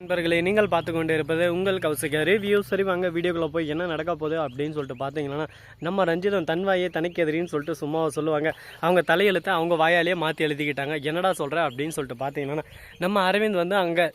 நண்பர்களே நீங்கள் பார்த்து கொண்டு இருப்பது உங்கள் கௌசிக ரிவ்யூ சரி வாங்க வீடியோக்குள்ளே போய் என்ன நடக்க போகுது அப்படின்னு சொல்லிட்டு பார்த்தீங்கன்னா நம்ம ரஞ்சிதம் தன் வாயே தனக்கு எதிரின்னு சொல்லிட்டு சும்மாவை சொல்லுவாங்க. அவங்க தலையெழுத்தை அவங்க வாயாலேயே மாற்றி எழுதிக்கிட்டாங்க. என்னடா சொல்கிற அப்படின்னு சொல்லிட்டு பார்த்தீங்கன்னா நம்ம அரவிந்த் வந்து அங்கே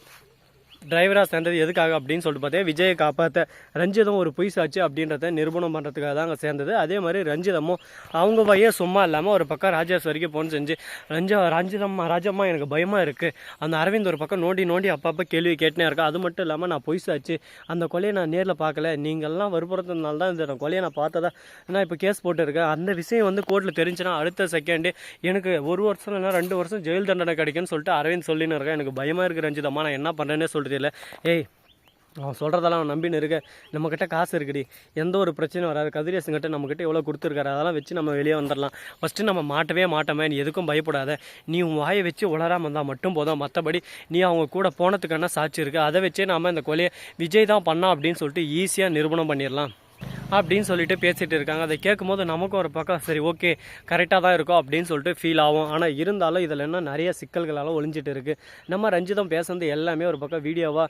டிரைவராக சேர்ந்தது எதுக்காக அப்படின்னு சொல்லிட்டு பார்த்தேன் விஜயை காப்பாற்ற ரஞ்சிதம் ஒரு பொய் சாட்சி அப்படின்றத நிரூபணம் பண்ணுறதுக்காக தான் அங்கே சேர்ந்தது. அதே மாதிரி ரஞ்சிதமும் அவங்க பையே சும்மா இல்லாமல் ஒரு பக்கம் ராஜேஸ்வரிக்கு ஃபோன் செஞ்சு ரஞ்ச ரஞ்சிதம்மா ராஜம்மா எனக்கு பயமாக இருக்குது அந்த அரவிந்த் ஒரு பக்கம் நோண்டி நோண்டி அப்பப்போ கேள்வி கேட்டுனே இருக்கா அது மட்டும் இல்லாமல் நான் பொய் சாட்சி அந்த கொலையை நான் நேரில் பார்க்கல. நீங்கள்லாம் வற்புறுத்ததுனால தான் இந்த கொலையை நான் பார்த்ததா நான் இப்போ கேஸ் போட்டுருக்கேன். அந்த விஷயம் வந்து கோர்ட்டில் தெரிஞ்சுன்னா அடுத்த செகண்டு எனக்கு ஒரு வருஷம் இல்லைன்னா ரெண்டு வருஷம் ஜெயில் தண்டனை கிடைக்கும்னு சொல்லிட்டு அரவிந்த் சொல்லின்னு இருக்கேன். எனக்கு பயமாக இருக்குது ரஞ்சிதம்மா நான் என்ன பண்ணுறேன்னு சொல்லிட்டு தெரியல. ஏய் அவன் சொல்கிறதெல்லாம் அவன் நம்பின்னு இருக்க. நம்மக்கிட்ட காசு இருக்குடி. எந்த ஒரு பிரச்சனையும் வராது. கதிரேசங்கிட்ட நம்மக்கிட்ட எவ்வளோ கொடுத்துருக்காரு. அதெல்லாம் வச்சு நம்ம வெளியே வந்துடலாம். ஃபஸ்ட்டு நம்ம மாட்டவே மாட்டோமே. நீ எதுக்கும் பயப்படாத. நீ உன் வாயை வச்சு உளராமல் இருந்தால் மட்டும் போதும். மற்றபடி நீ அவங்க கூட போனதுக்கான சாட்சி இருக்குது அதை வச்சே நாம் இந்த கொலையை விஜய் தான் பண்ணான் அப்படின்னு சொல்லிட்டு ஈஸியாக நிரூபணம் பண்ணிடலாம். அப்படின்னு சொல்லிட்டு பேசிட்டு இருக்காங்க. அதை கேட்கும்போது நமக்கும் ஒரு பக்கம் சரி ஓகே கரெக்டாக தான் இருக்கும் அப்படின்னு சொல்லிட்டு ஃபீல் ஆகும். ஆனால் இருந்தாலும் இதில் என்ன நிறைய சிக்கல்களால் ஒழிஞ்சிட்டு இருக்கு. நம்ம ரஞ்சிதம் பேசுனது எல்லாமே ஒரு பக்கம் வீடியோவாக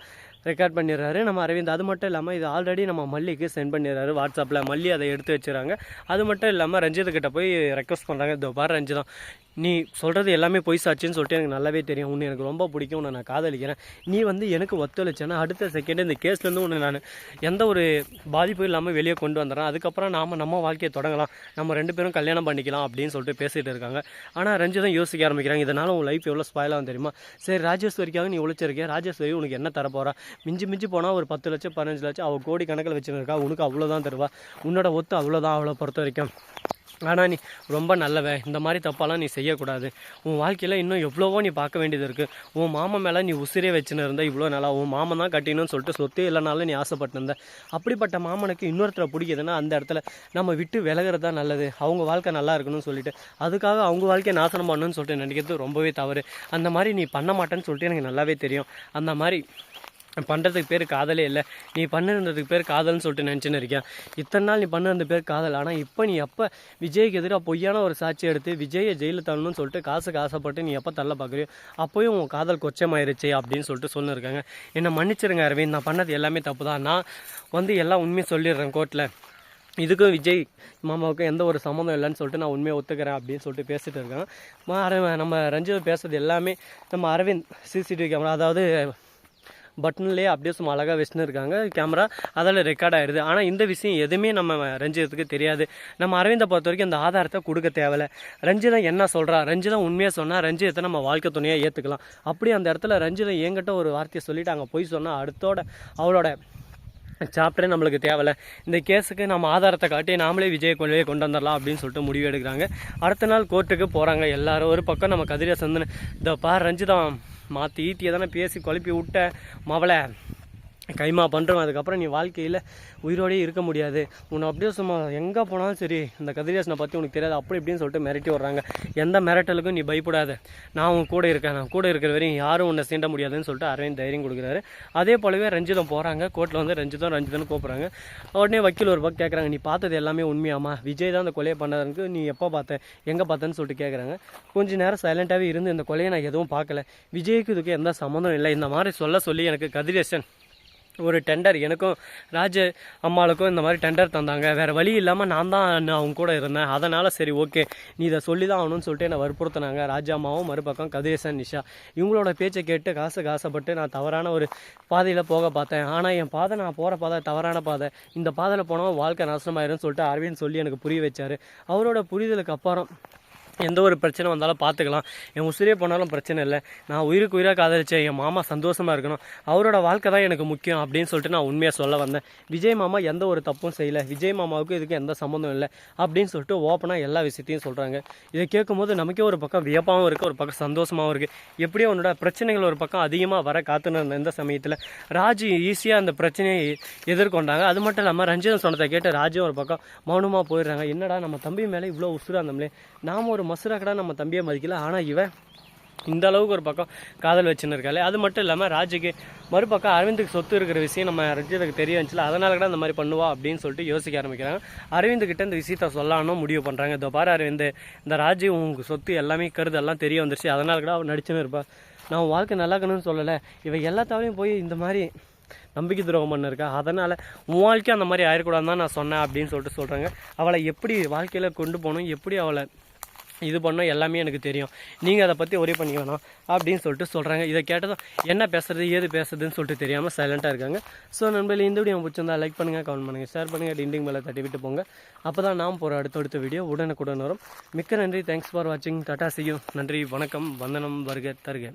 ரெக்கார்ட் பண்ணிடுறாரு. நம்ம அரவிந்த் அது மட்டும் இல்லாமல் இது ஆல்ரெடி நம்ம மல்லிக்கு சென்ட் பண்ணிடுறாரு வாட்ஸ்அப்பில் மல்லி அதை எடுத்து வச்சுறாங்க. அது மட்டும் இல்லாமல் ரஞ்சித்துக்கிட்ட போய் ரெக்வஸ்ட் பண்ணுறாங்க இதோ பார் ரஞ்சிதம் நீ சொல்கிறது எல்லாமே பொய் சாட்சின்னு சொல்லிட்டு எனக்கு நல்லாவே தெரியும். உன்னை எனக்கு ரொம்ப பிடிக்கும். உன்னை நான் காதலிக்கிறேன். நீ வந்து எனக்கு ஒத்துழைச்சேன்னா அடுத்த செகண்ட் இந்த கேஸ்லேருந்து உன்னை நான் எந்த ஒரு பாதிப்பும் இல்லாமல் வெளியே கொண்டு வந்துடுறேன். அதுக்கப்புறம் நாம் நம்ம வாழ்க்கையை தொடங்கலாம். நம்ம ரெண்டு பேரும் கல்யாணம் பண்ணிக்கலாம் அப்படின்னு சொல்லிட்டு பேசிகிட்டு இருக்காங்க. ஆனால் ரஞ்சிதம் யோசிக்க ஆரம்பிக்கிறாங்க இதனால் உன் லைஃப் எவ்வளோ ஸ்பாயில் ஆகும் தெரியுமா? சரி ராஜேஸ்வரிக்காக நீ உழைச்சிருக்கேன் ராஜேஸ்வரி உனக்கு என்ன தரப்போகிறா மிஞ்சி மிஞ்சி போனால் ஒரு பத்து லட்சம் பதினஞ்சு லட்சம் அவள் கோடி கணக்கில் வச்சுருக்கா உனக்கு அவ்வளோதான் தருவா. உன்னோட ஒத்து அவ்வளோதான் அவளை பொறுத்த வரைக்கும். ஆனால் நீ ரொம்ப நல்லவ. இந்த மாதிரி தப்பாலாம் நீ செய்யக்கூடாது. உன் வாழ்க்கையில் இன்னும் எவ்வளவோ நீ பார்க்க வேண்டியது இருக்குது உன் மாமன் மேலே நீ உசிரே வச்சுன்னு இருந்தால் இவ்வளோ நல்லா உன் மாமன் தான் கட்டினு சொல்லிட்டு சொத்தே இல்லைனாலும் நீ ஆசைப்பட்டிருந்த. அப்படிப்பட்ட மாமனுக்கு இன்னொருத்தரை பிடிக்குதுன்னா அந்த இடத்துல நம்ம விட்டு விலகிறது தான் நல்லது. அவங்க வாழ்க்கை நல்லா இருக்கணும்னு சொல்லிட்டு. அதுக்காக அவங்க வாழ்க்கையை நாசனம் பண்ணணும்னு சொல்லிட்டு நினைக்கிறது ரொம்பவே தவறு. அந்த மாதிரி நீ பண்ண மாட்டேன்னு சொல்லிட்டு எனக்கு நல்லாவே தெரியும். அந்த மாதிரி பண்ணுறதுக்கு பேர் காதலே இல்லை. நீ பண்ணிருந்ததுக்கு பேர் காதல்னு சொல்லிட்டு நினச்சின்னு இருக்கேன் இத்தனை நாள் நீ பண்ணிருந்த பேர் காதல். ஆனால் இப்போ நீ எப்போ விஜய்க்கு எதிராக பொய்யான ஒரு சாட்சி எடுத்து விஜயை ஜெயிலில் தள்ளணும்னு சொல்லிட்டு காசுக்கு ஆசைப்பட்டு நீ எப்போ தள்ள பார்க்குறியோ அப்போயும் உன் காதல் கொச்சமாயிருச்சு அப்படின்னு சொல்லிட்டு சொல்லியிருக்காங்க என்னை மன்னிச்சிருங்க அரவிந்த். நான் பண்ணது எல்லாமே தப்பு தான். நான் வந்து எல்லாம் உண்மையை சொல்லிடுறேன் கோர்ட்டில் இதுக்கும் விஜய் மாமாவுக்கும் எந்த ஒரு சம்மந்தம் இல்லைன்னு சொல்லிட்டு நான் உண்மையை ஒத்துக்கிறேன் அப்படின்னு சொல்லிட்டு பேசிட்டு இருக்கேன் மா அரவிந்த் நம்ம ரஞ்சித் பேசுறது எல்லாமே நம்ம அரவிந்த் சிசிடிவி கேமரா அதாவது பட்டன்லேயே அப்படியே சும்மா அழகாக வச்சுன்னு இருக்காங்க. கேமரா அதில் ரெக்கார்ட் ஆயிடுது. ஆனால் இந்த விஷயம் எதுவுமே நம்ம ரஞ்சிதத்துக்கு தெரியாது. நம்ம அரவிந்தை பொறுத்த வரைக்கும் இந்த ஆதாரத்தை கொடுக்க தேவையில்ல. ரஞ்சிதம் என்ன சொல்கிறா ரஞ்சிதம் உண்மையாக சொன்னால் ரஞ்சிதத்தை நம்ம வாழ்க்கை துணையாக ஏற்றுக்கலாம் அப்படி அந்த இடத்துல ரஞ்சிதம் என்கிட்ட ஒரு வார்த்தையை சொல்லிவிட்டு அங்கே போய் சொன்னால் அடுத்தோட அவளோட சாப்டரே நம்மளுக்கு தேவையில்ல. இந்த கேஸுக்கு நம்ம ஆதாரத்தை காட்டி நாமளே விஜய் கொள்ளையை கொண்டு வந்துடலாம் அப்படின்னு சொல்லிட்டு முடிவு எடுக்கிறாங்க. அடுத்த நாள் கோர்ட்டுக்கு போகிறாங்க எல்லாரும். ஒரு பக்கம் நம்ம கதிரியா சந்தன இந்த பா ரஞ்சிதம் மாற்றி ஈட்டியை தானே பேசி குழப்பி விட்ட மவளை. கைமா பண்ணுறோம் அதுக்கப்புறம் நீ வாழ்க்கையில் உயிரோடயே இருக்க முடியாது. உன்னை அப்படியே சும்மா எங்கே போனாலும் சரி இந்த கதிரேசனை பற்றி உனக்கு தெரியாது. அப்படி இப்படின்னு சொல்லிட்டு மிரட்டி வர்றாங்க எந்த மிரட்டலுக்கும் நீ பயப்படாத. நான் உன் கூட இருக்கேன். நான் கூட இருக்கிற வரையும் யாரும் உன்னை சீண்ட முடியாதுன்னு சொல்லிட்டு அரவிந்த் தைரியம் கொடுக்குறாரு. அதே போலவே ரஞ்சிதம் போகிறாங்க கோர்ட்டில் வந்து ரஞ்சிதம் ரஞ்சிதம்னு கூப்பிட்றாங்க. உடனே வக்கீல் ஒரு பக்கம் கேட்குறாங்க நீ பார்த்தது எல்லாமே உண்மையாமா விஜய் தான் அந்த கொலையை பண்ணதுக்கு நீ எப்போ பார்த்த? எங்கே பார்த்தேன்னு சொல்லிட்டு கேட்குறாங்க கொஞ்ச நேரம் சைலண்ட்டாகவே இருந்து இந்த கொலையை நான் எதுவும் பார்க்கல. விஜய்க்கு இதுக்கு எந்த சம்மந்தம் இல்லை. இந்த மாதிரி சொல்ல சொல்லி எனக்கு கதிரேசன் ஒரு டெண்டர் எனக்கும் ராஜ அம்மாளுக்கும் இந்த மாதிரி டெண்டர் தந்தாங்க. வேறு வழி இல்லாமல் நான் தான் நான் அவங்க கூட இருந்தேன். அதனால் சரி ஓகே. நீ இதை சொல்லி தான் ஆகணும்னு சொல்லிட்டு என்னை வற்புறுத்தினாங்க. ராஜா அம்மாவும் மறுபக்கம் கதிரேசன் நிஷா. இவங்களோட பேச்சை கேட்டு காசு காசப்பட்டு நான் தவறான ஒரு பாதையில் போக பார்த்தேன். ஆனால் என் பாதை நான் போகிற பாதை தவறான பாதை. இந்த பாதையில் போனால் வாழ்க்கை நாசமாயிரும்னு சொல்லிட்டு அரவிந்த் சொல்லி எனக்கு புரிய வச்சார். அவரோட புரிதலுக்கு அப்புறம் எந்த ஒரு பிரச்சனை வந்தாலும் பார்த்துக்கலாம். என் உசிரே போனாலும் பிரச்சனை இல்லை. நான் உயிருக்கு உயிராக காதலிச்சேன் என் மாமா சந்தோஷமாக இருக்கணும். அவரோட வாழ்க்கை தான் எனக்கு முக்கியம் அப்படின்னு சொல்லிட்டு நான் உண்மையாக சொல்ல வந்தேன். விஜய் மாமா எந்த ஒரு தப்பும் செய்யலை. விஜய் மாமாவுக்கு இதுக்கு எந்த சம்மந்தம் இல்லை அப்படின்னு சொல்லிட்டு ஓப்பனாக எல்லா விஷயத்தையும் சொல்கிறாங்க இதை கேட்கும்போது நமக்கே ஒரு பக்கம் வியப்பாகவும் இருக்குது ஒரு பக்கம் சந்தோஷமாகவும் இருக்குது எப்படியோ உன்னோட பிரச்சனைகள் ஒரு பக்கம் அதிகமாக வர காத்துன்னு இந்த சமயத்தில் ராஜு ஈஸியாக அந்த பிரச்சனையை எதிர்கொண்டாங்க. அது மட்டும் இல்லாமல் ரஞ்சிதன் சொன்னதை கேட்டு ராஜும் ஒரு பக்கம் மௌனமாக போயிடுறாங்க. என்னடா நம்ம தம்பி மேலே இவ்வளோ உசுராக இருந்தோம்லே. நாம் ஒரு மசுரா கடை நம்ம தம்பியை மதிக்கல. ஆனால் இவன் இந்த அளவுக்கு ஒரு பக்கம் காதல் வச்சுன்னு இருக்காளே. அது மட்டும் இல்லாமல் ராஜுக்கு மறுபக்கம் அரவிந்துக்கு சொத்து இருக்கிற விஷயம் நம்ம ரஞ்சித்துக்கு தெரிய வந்துச்சுல அதனால கூட அந்த மாதிரி பண்ணுவா அப்படின்னு சொல்லிட்டு யோசிக்க ஆரம்பிக்கிறாங்க. அரவிந்துக்கிட்ட இந்த விஷயத்த சொல்லலாம்னு முடிவு பண்ணுறாங்க இதோ பாரு அரவிந்த் இந்த ராஜு உங்களுக்கு சொத்து எல்லாமே கருது எல்லாம் தெரிய வந்துருச்சு. அதனால கூட அவன் நடிச்சுன்னு இருப்பா. நான் வாழ்க்கை நல்லா இருக்கணும்னு சொல்லலை. இவ எல்லாத்தாலையும் போய் இந்த மாதிரி நம்பிக்கை துரோகம் பண்ணிருக்கா. அதனால் உன் வாழ்க்கை அந்த மாதிரி ஆயிடக்கூடாதுன்னு தான் நான் சொன்னேன் அப்படின்னு சொல்லிட்டு சொல்கிறாங்க அவளை எப்படி வாழ்க்கையில் கொண்டு போகணும்? எப்படி அவளை இது பண்ணோம் எல்லாமே எனக்கு தெரியும். நீங்கள் அதை பற்றி ஒரே பண்ணி வேணும் அப்படின்னு சொல்லிட்டு சொல்கிறாங்க இதை கேட்டதும் என்ன பேசுறது ஏது பேசுறதுன்னு சொல்லிட்டு தெரியாமல் சைலண்ட்டாக இருக்காங்க. ஸோ நண்பர்கள் இந்த வீடியோ பிடிச்சிருந்தா லைக் பண்ணுங்கள் கமெண்ட் பண்ணுங்கள் ஷேர் பண்ணுங்கள் டிண்டிங் மேலே தட்டி விட்டு போங்க. அப்போ தான் நாம் போகிற அடுத்தடுத்த வீடியோ உடனுக்குடன் வரும். மிக்க நன்றி. தேங்க்ஸ் ஃபார் வாட்சிங் டாட்டா செய்யும் நன்றி வணக்கம். வந்தனம் வருக தருக.